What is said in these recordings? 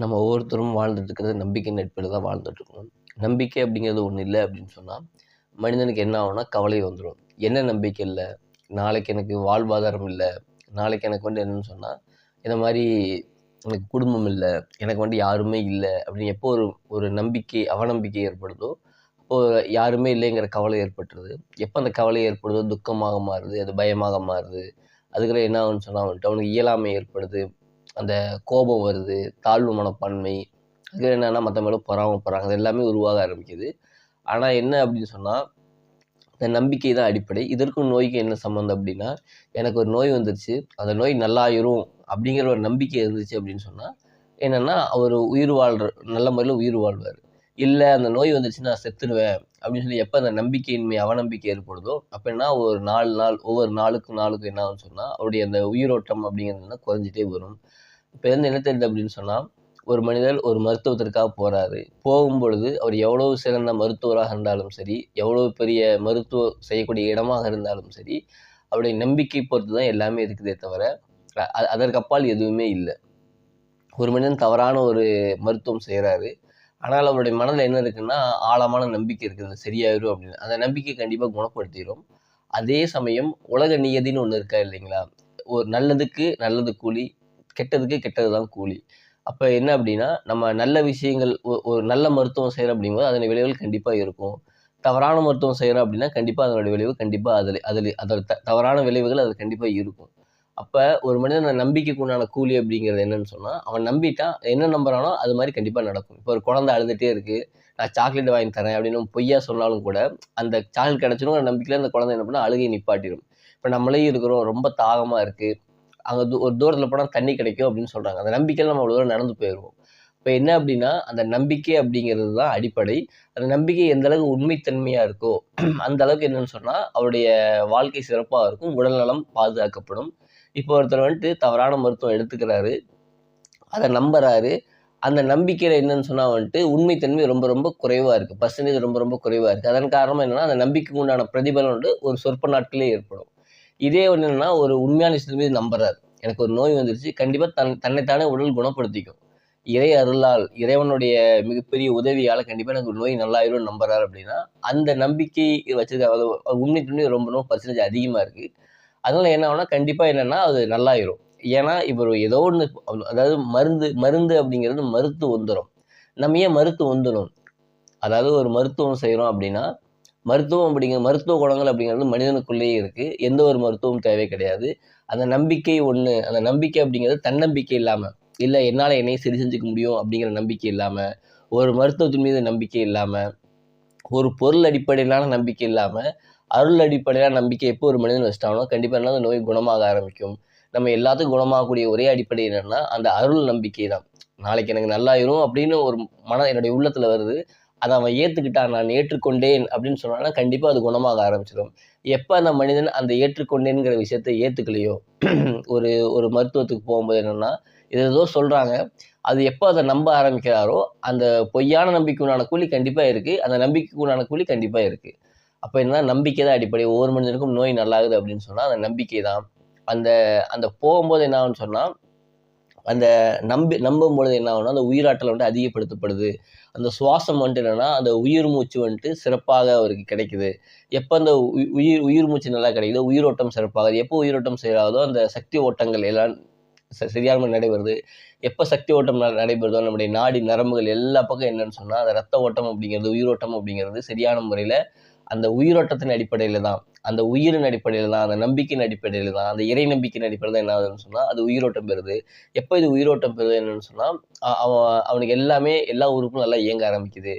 நம்ம ஒவ்வொருத்தரும் வாழ்ந்துட்டுருக்கிறது நம்பிக்கை நட்பில் தான் வாழ்ந்துட்டுருக்கணும். நம்பிக்கை அப்படிங்கிறது ஒன்று இல்லை அப்படின்னு சொன்னால் மனிதனுக்கு என்ன ஆகும்னா கவலை வந்துடும் என்ன நம்பிக்கை இல்லை? நாளைக்கு எனக்கு வாழ்வாதாரம் இல்லை. நாளைக்கு எனக்கு வந்து என்னன்னு சொன்னால் இந்த மாதிரி எனக்கு குடும்பம் இல்லை. எனக்கு வந்து யாருமே இல்லை அப்படின்னு எப்போ ஒரு ஒரு நம்பிக்கை அவநம்பிக்கை ஏற்படுதோ அப்போது யாருமே இல்லைங்கிற கவலை ஏற்பட்டுருது. எப்போ அந்த கவலை ஏற்படுதோ துக்கமாக மாறுது அது பயமாக மாறுது. அதுக்கப்புறம் என்ன ஆகுன்னு சொன்னால் வந்துட்டு அவனுக்கு இயலாமை ஏற்படுது. அந்த கோபம் வருது தாழ்வு மனப்பான்மை அது என்னென்னா மற்ற மேலே பொறாமப்படுறாங்க. அது எல்லாமே உருவாக ஆரம்பிக்குது. ஆனால் என்ன அப்படின்னு சொன்னால் இந்த நம்பிக்கை தான் அடிப்படை. இதற்கும் நோய்க்கு என்ன சம்மந்தம் அப்படின்னா எனக்கு ஒரு நோய் வந்துருச்சு அந்த நோய் நல்லாயிரும் அப்படிங்கிற ஒரு நம்பிக்கை இருந்துச்சு அப்படின்னு சொன்னால் என்னென்னா அவர் உயிர் வாழ்கிற நல்ல முறையில் உயிர் வாழ்வார். இல்லை அந்த நோய் வந்துருச்சு நான் செத்துடுவேன் அப்படின்னு சொல்லி எப்போ அந்த நம்பிக்கையின்மை அவநம்பிக்கை ஏற்படுதோ அப்போ என்ன ஒரு நாலு நாள் ஒவ்வொரு நாளுக்கும் நாளுக்கும் என்ன ஆகும்னு சொன்னால் அவருடைய அந்த உயிரோட்டம் அப்படிங்கிறதுனா குறைஞ்சிட்டே வரும். இப்போ வந்து என்ன தெரியுது அப்படின்னு சொன்னால் ஒரு மனிதர் ஒரு மருத்துவத்திற்காக போகிறாரு போகும்பொழுது அவர் எவ்வளவு சிறந்த மருத்துவராக இருந்தாலும் சரி எவ்வளோ பெரிய மருத்துவ செய்யக்கூடிய இடமாக இருந்தாலும் சரி அவருடைய நம்பிக்கை பொறுத்து தான் எல்லாமே இருக்குதே தவிர அதற்கப்பால் எதுவுமே இல்லை. ஒரு மனிதன் தவறான ஒரு மருத்துவம் செய்கிறாரு ஆனால் அவருடைய மனதில் என்ன இருக்குன்னா ஆழமான நம்பிக்கை இருக்குது. சரியாயிரும் அப்படின்னு. அந்த நம்பிக்கை கண்டிப்பாக குணப்படுத்திடும் அதே சமயம் உலக நியதின்னு ஒன்று இருக்கா இல்லைங்களா? ஒரு நல்லதுக்கு நல்லது கூலி கெட்டதுக்கு கெட்டது தான் கூலி. அப்போ என்ன அப்படின்னா நம்ம நல்ல விஷயங்கள் ஒரு நல்ல மருத்துவம் செய்கிறோம் அப்படிங்கும்போது அதன் விளைவுகள் கண்டிப்பாக இருக்கும். தவறான மருத்துவம் செய்கிறோம் அப்படின்னா கண்டிப்பாக அதனுடைய விளைவு கண்டிப்பாக அதில் அதில் அதில் தவறான விளைவுகள் அது கண்டிப்பாக இருக்கும். அப்போ ஒரு மனிதன் நம்பிக்கைக்கு உண்டான கூலி அப்படிங்கிறது என்னன்னு சொன்னால் அவன் நம்பிட்டான் என்ன நம்புறானோ அது மாதிரி கண்டிப்பாக நடக்கும். இப்போ ஒரு குழந்தை அழுதுகிட்டே இருக்குது நான் சாக்லேட் வாங்கி தரேன் அப்படின்னு பொய்யா சொன்னாலும் கூட அந்த சாக்லேட் கிடச்சிடும் நம்பிக்கையில் அந்த குழந்தை என்ன பண்ணால் அழுகை நிப்பாட்டிடும் இப்போ நம்மளே இருக்கிறோம் ரொம்ப தாகமாக இருக்குது அங்கே தூ ஒரு தூரத்தில் போனால் தண்ணி கிடைக்கும் அப்படின்னு சொல்கிறாங்க அந்த நம்பிக்கையில் நம்ம அவ்வளோ தூரம் நடந்து போயிடுவோம் இப்போ என்ன அப்படின்னா அந்த நம்பிக்கை அப்படிங்கிறது தான் அடிப்படை. அந்த நம்பிக்கை எந்த அளவுக்கு உண்மைத்தன்மையாக இருக்கோ அந்த அளவுக்கு என்னன்னு சொன்னால் அவருடைய வாழ்க்கை சிறப்பாக இருக்கும் உடல்நலம் பாதுகாக்கப்படும். இப்போ ஒருத்தர் வந்துட்டு தவறான மருத்துவம் எடுத்துக்கிறாரு. அதை நம்புறாரு. அந்த நம்பிக்கையில் என்னன்னு சொன்னால் வந்துட்டு உண்மைத்தன்மை ரொம்ப ரொம்ப குறைவாக இருக்குது பர்சன்டேஜ் ரொம்ப ரொம்ப குறைவாக இருக்குது அதன் காரணம் என்னென்னா அந்த நம்பிக்கைக்கு உண்டான பிரதிபலன் வந்து ஒரு சொற்ப நாட்களே ஏற்படும். இதே ஒன்று என்னென்னா ஒரு உண்மையான விஷயத்து மீது நம்புறாரு. எனக்கு ஒரு நோய் வந்துருச்சு. கண்டிப்பாக தன் தன்னைத்தானே உடல் குணப்படுத்திக்கும். இறை அருளால் இறைவனுடைய மிகப்பெரிய உதவியால் கண்டிப்பாக எனக்கு ஒரு நோய் நல்லாயிரும் நம்புறாரு அப்படின்னா அந்த நம்பிக்கை வச்சிருக்க அது உண்மைத்தன்மை ரொம்ப ரொம்ப பர்சன்டேஜ் அதிகமாக இருக்குது அதனால என்ன ஆகும்னா கண்டிப்பாக என்னென்னா அது நல்லாயிரும். ஏன்னா இப்போ ஏதோ ஒன்று அதாவது மருந்து மருந்து அப்படிங்கிறது மருத்து வந்துடும் நம்ம ஏன் மருத்து வந்துடும் அதாவது ஒரு மருத்துவம் செய்கிறோம் அப்படின்னா மருத்துவம் அப்படிங்கிற மருத்துவ குணங்கள் அப்படிங்கிறது மனிதனுக்குள்ளேயே இருக்குது எந்த ஒரு மருத்துவம் தேவை கிடையாது. அந்த நம்பிக்கை ஒன்று அந்த நம்பிக்கை அப்படிங்கிறது தன்னம்பிக்கை இல்லாமல் இல்லை என்னால் என்னை சரி செஞ்சுக்க முடியும் அப்படிங்கிற நம்பிக்கை இல்லாமல் ஒரு மருத்துவத்தின் மீது நம்பிக்கை இல்லாமல் ஒரு பொருள் அடிப்படையிலான நம்பிக்கை இல்லாமல் அருள் அடிப்படையிலான நம்பிக்கை எப்போ ஒரு மனிதன் வச்சிட்டானோ கண்டிப்பாக என்ன அந்த நோய் குணமாக ஆரம்பிக்கும். நம்ம எல்லாத்துக்கும் குணமாகக்கூடிய ஒரே அடிப்படை என்னென்னா அந்த அருள் நம்பிக்கை தான். நாளைக்கு எனக்கு நல்லாயிரும் அப்படின்னு ஒரு மன என்னுடைய உள்ளத்தில் வருது. அதை அவன் ஏற்றுக்கிட்டான் நான் ஏற்றுக்கொண்டேன் அப்படின்னு சொன்னான்னா கண்டிப்பாக அது குணமாக ஆரம்பிச்சிடும். எப்போ அந்த மனிதன் அந்த ஏற்றுக்கொண்டேங்கிற விஷயத்தை ஏற்றுக்கலையோ ஒரு ஒரு மருத்துவத்துக்கு போகும்போது என்னென்னா இது ஏதோ சொல்கிறாங்க அது எப்போ அதை நம்ப ஆரம்பிக்கிறாரோ அந்த பொய்யான நம்பிக்கை உண்டான கூலி கண்டிப்பாக இருக்குது அந்த நம்பிக்கைக்கு உண்டான கூலி கண்டிப்பாக இருக்குது அப்போ என்ன நம்பிக்கை தான் அடிப்படை. ஒவ்வொரு மனிதனுக்கும் நோய் நல்லாகுது அப்படின்னு சொன்னால் அந்த நம்பிக்கை தான். அந்த அந்த போகும்போது என்ன ஆகுன்னு சொன்னால் அந்த நம்பி நம்பும் பொழுது என்ன ஆகும்னா அந்த உயிராற்றல் வந்துட்டு அதிகப்படுத்தப்படுது. அந்த சுவாசம் வந்துட்டு என்னென்னா அந்த உயிர் மூச்சு வந்துட்டு சிறப்பாக அவருக்கு கிடைக்குது. எப்போ அந்த உயிர் உயிர் மூச்சு நல்லா கிடைக்குதோ உயிரோட்டம் சிறப்பாகுது. எப்போ உயிரோட்டம் செய்யாதோ அந்த சக்தி ஓட்டங்கள் எல்லாம் ச- சரியான நடைபெறுது. எப்போ சக்தி ஓட்டம் ந- நடைபெறுதோ நம்முடைய நாடி நரம்புகள் எல்லா பக்கம் என்னன்னு சொன்னால் அந்த ரத்த ஓட்டம் அப்படிங்கிறது உயிரோட்டம் அப்படிங்கிறது சரியான முறையில் அந்த உயிரோட்டத்தின் அடிப்படையில் தான் அந்த உயிரின் அடிப்படையில் தான் அந்த நம்பிக்கையின் அடிப்படையில் தான் அந்த இறை நம்பிக்கையின் அடிப்படையில் தான் என்ன ஆகுதுன்னு சொன்னால் அது உயிரோட்டம் பெறுது. எப்போ இது உயிரோட்டம் பெறுது என்னன்னு சொன்னால் அவன் அவனுக்கு எல்லாமே எல்லா உறுப்பும் நல்லா இயங்க ஆரம்பிக்குது.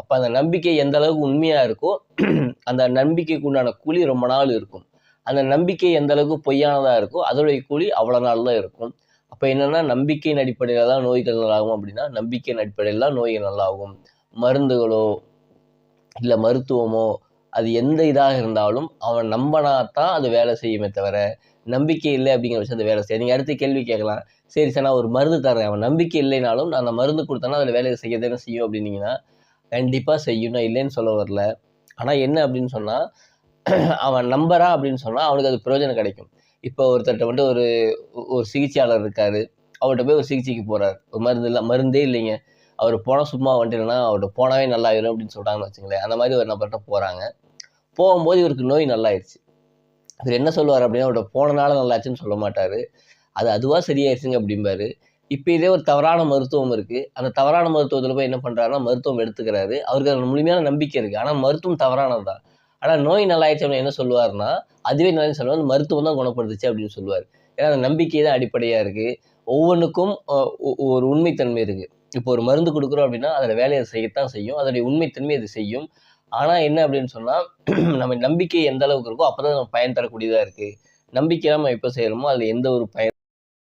அப்போ அந்த நம்பிக்கை எந்த அளவுக்கு உண்மையாக இருக்கோ அந்த நம்பிக்கைக்கு உண்டான கூலி ரொம்ப நாள் இருக்கும். அந்த நம்பிக்கை எந்த அளவுக்கு பொய்யானதாக இருக்கோ அதோடைய கூலி அவ்வளோ நாள் தான் இருக்கும். அப்போ என்னன்னா நம்பிக்கையின் அடிப்படையில் தான் நோய்கள் நல்லாகும் அப்படின்னா நம்பிக்கையின் அடிப்படையில் தான் நோய்கள் நல்லாகும். மருந்துகளோ இல்லை மருத்துவமோ அது எந்த இதாக இருந்தாலும் அவன் நம்பினா தான் அது வேலை செய்யுமே தவிர நம்பிக்கை இல்லை அப்படிங்கிற விஷயம் அது வேலை செய்யும் நீங்கள் அடுத்த கேள்வி கேட்கலாம். சரி சார் நான் ஒரு மருந்து தரேன் அவன் நம்பிக்கை இல்லைனாலும் நான் அந்த மருந்து கொடுத்தேன்னா அதில் வேலையை செய்ய தானே செய்யும் அப்படின்னீங்கன்னா கண்டிப்பாக செய்யும் நான் இல்லைன்னு சொல்ல வரல. ஆனால் என்ன அப்படின்னு சொன்னால் அவன் நம்புறான் அப்படின்னு சொன்னால் அவனுக்கு அது பிரயோஜனம் கிடைக்கும். இப்போ ஒருத்தர்கிட்ட வந்துட்டு ஒரு ஒரு சிகிச்சையாளர் இருக்கார். அவர்கிட்ட போய் ஒரு சிகிச்சைக்கு போகிறார் ஒரு மருந்து இல்லை மருந்தே இல்லைங்க. அவர் போனால் சும்மா வந்துட்டுனா அவர்கிட்ட போனாவே நல்லாயிரும் அப்படின்னு சொல்கிறாங்கன்னு வச்சுங்களேன். அந்த மாதிரி ஒரு நபர்கிட்ட போகிறாங்க போகும்போது இவருக்கு நோய் நல்லாயிருச்சு. இவர் என்ன சொல்லுவார் அப்படின்னா அவரோட போனனால நல்லாச்சுன்னு சொல்ல மாட்டார். அது அதுவாக சரியாயிருச்சுங்க அப்படிம்பாரு. இப்போ இதே ஒரு தவறான மருத்துவம் இருக்குது அந்த தவறான மருத்துவத்தில் போய் என்ன பண்ணுறாருன்னா மருத்துவம் எடுத்துக்கிறாரு. அவருக்கு அதில் முழுமையான நம்பிக்கை இருக்குது ஆனால் மருத்துவம் தவறானது? தான் ஆனால் நோய் நல்லாயிடுச்சு அப்படின்னு என்ன சொல்லுவார்னா அதுவே நல்லா சொல்லுவார் மருத்துவம் தான் குணப்படுத்துச்சு அப்படின்னு சொல்லுவார். ஏன்னா அந்த நம்பிக்கை தான் அடிப்படையாக இருக்குது ஒவ்வொன்றுக்கும் ஒரு உண்மைத்தன்மை இருக்குது இப்போ ஒரு மருந்து கொடுக்குறோம் அப்படின்னா அதில் வேலையை செய்யத்தான் செய்யும். அதோடைய உண்மைத்தன்மை அது செய்யும். ஆனால் என்ன அப்படின்னு சொன்னால் நம்ம நம்பிக்கை எந்த அளவுக்கு இருக்கோ அப்போ தான் நம்ம பயன் தரக்கூடியதாக இருக்குது நம்பிக்கை நம்ம எப்போ செய்கிறோமோ அதில் எந்த ஒரு பயன்